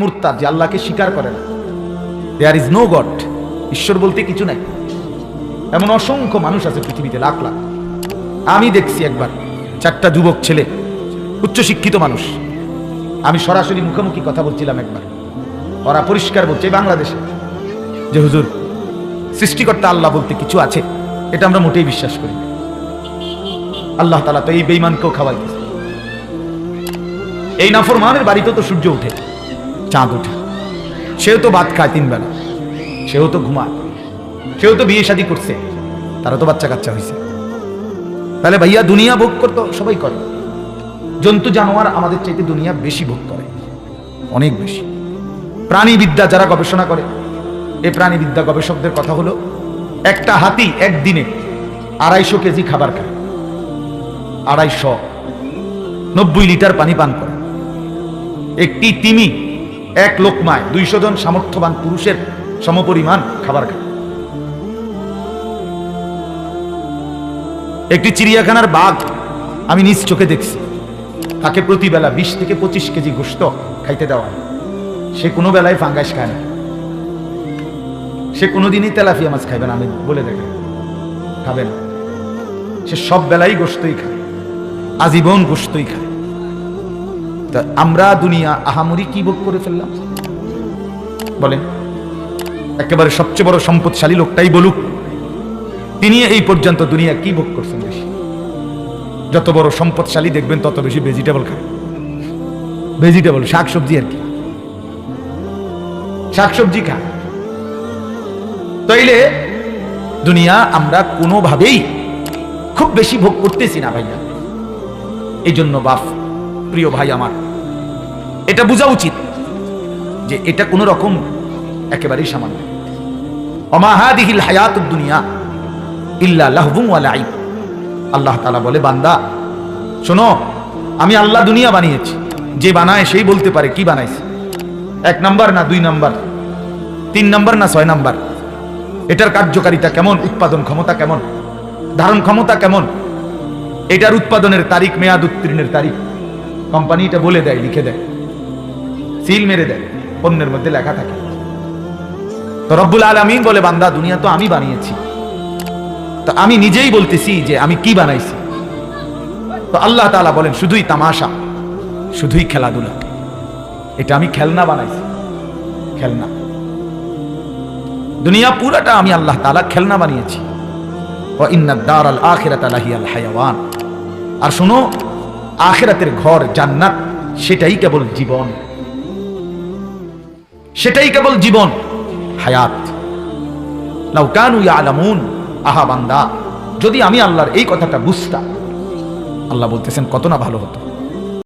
মুরতাদ, যে আল্লাহকে স্বীকার করে না। দেয়ার ইজ নো গড ঈশ্বর বলতে কিছু নাই। এমন অসংখ্য মানুষ আছে পৃথিবীতে, লাখ লাখ। আমি দেখছি একবার, চারটা যুবক ছেলে, উচ্চশিক্ষিত মানুষ। আমি সরাসরি মুখোমুখি কথা বলছিলাম একবার। ওরা পরিষ্কার বলছে বাংলাদেশে যে হুজুর, সৃষ্টিকর্তা আল্লাহ বলতে কিছু আছে, এটা আমরা মোটেই বিশ্বাস করি আল্লাহ তালা তো এই বেইমানকেও খাওয়াইতেছে। এই নাফরমানের বাড়িতে তো সূর্য ওঠে চাঁদ ওঠে। সেও তো ভাত খায় তিন বেলা। সেও তো ঘুমায়। সেও তো বিয়ে শাদী করছে। তারা তো বাচ্চা কাচ্চা হয়েছে তাহলে ভাইয়া দুনিয়া ভোগ করতো, সবাই করে। জন্তু, জানোয়ার আমাদের চাইতে দুনিয়া বেশি ভোগ করে। অনেক বেশি। প্রাণীবিদ্যা যারা গবেষণা করে এই প্রাণীবিদ্যা গবেষকদের কথা হলো, একটা হাতি একদিনে আড়াইশো কেজি খাবার খায়। আড়াইশো। নব্বই লিটার পানি পান করে। একটি তিমি এক লোকমায় দুইশো জন সামর্থ্যবান পুরুষের সমপরিমাণ খাবার খায়। একটি চিড়িয়াখানার বাঘ আমি নিজ চোখে দেখছি। তাকে প্রতিবেলা বিশ থেকে পঁচিশ কেজি গোস্ত খাইতে দেওয়া হয়। সে কোনো বেলায় ফাঙ্গাস খায় না। সে কোনোদিনই তেলাফিয়া মাছ খাইবে না, আমি বলে দেখে। খাবে না। সে সব বেলাই গোস্তই খায়। আজীবন গোস্তই খায়। তা আমরা দুনিয়া আহামরি কি ভোগ করে ফেললাম? বলেন, একেবারে সবচেয়ে বড় সম্পদশালী লোকটাই বলুক, তিনি এই পর্যন্ত দুনিয়া কি ভোগ করছেন বেশি? যত বড় সম্পদশালী দেখবেন, তত বেশি ভেজিটেবল খায়। ভেজিটেবল শাকসবজি আর কি। শাকসবজি খায়। তাইলে দুনিয়া আমরা কোনোভাবেই খুব বেশি ভোগ করতেছি না ভাইয়া। এই জন্য বাপ প্রিয় ভাই আমার, এটা বোঝা উচিত যে এটা কোনো রকম একেবারেই সামান্য। অমাহাদিহিল হায়াত দুনিয়া ইল্লা লাহবুম লাইব। আল্লাহ তাআলা বলে, বান্দা, শোনো, আমি আল্লাহ দুনিয়া বানিয়েছি। যে বানায় সেই বলতে পারে কি বানাইছে। এক নাম্বার না দুই নাম্বার, তিন নাম্বার না ছয় নাম্বার? এটার কার্যকারিতা কেমন? উৎপাদন ক্ষমতা কেমন? ধারণ ক্ষমতা কেমন? এটার উৎপাদনের তারিখ, মেয়াদ উত্তীর্ণের তারিখ। কোম্পানি এটা বলে দেয়, লিখে দেয়। সিল মেরে দেয়, পণ্যের মধ্যে লেখা থাকে। তো রব্বুল আলমিন বলে, বান্দা, দুনিয়া তো আমি বানিয়েছি। তো আমি নিজেই বলতেছি যে আমি কি বানাইছি। তো আল্লাহ তালা বলেন, শুধুই তামাশা, শুধুই খেলাধুলা। এটা আমি খেলনা বানাইছি, খেলনা। দুনিয়া পুরাটা আমি আল্লাহ তালা খেলনা বানিয়েছি। ও আর শোনো আখিরাতের ঘর জান্নাত, সেটাই কেবল জীবন। সেটাই কেবল জীবন, হায়াত। লাউকানু আলামুন আহা বান্দা, যদি আমি আল্লাহর এই কথাটা বুঝতাম, আল্লাহ বলতেছেন, কত না ভালো হতো।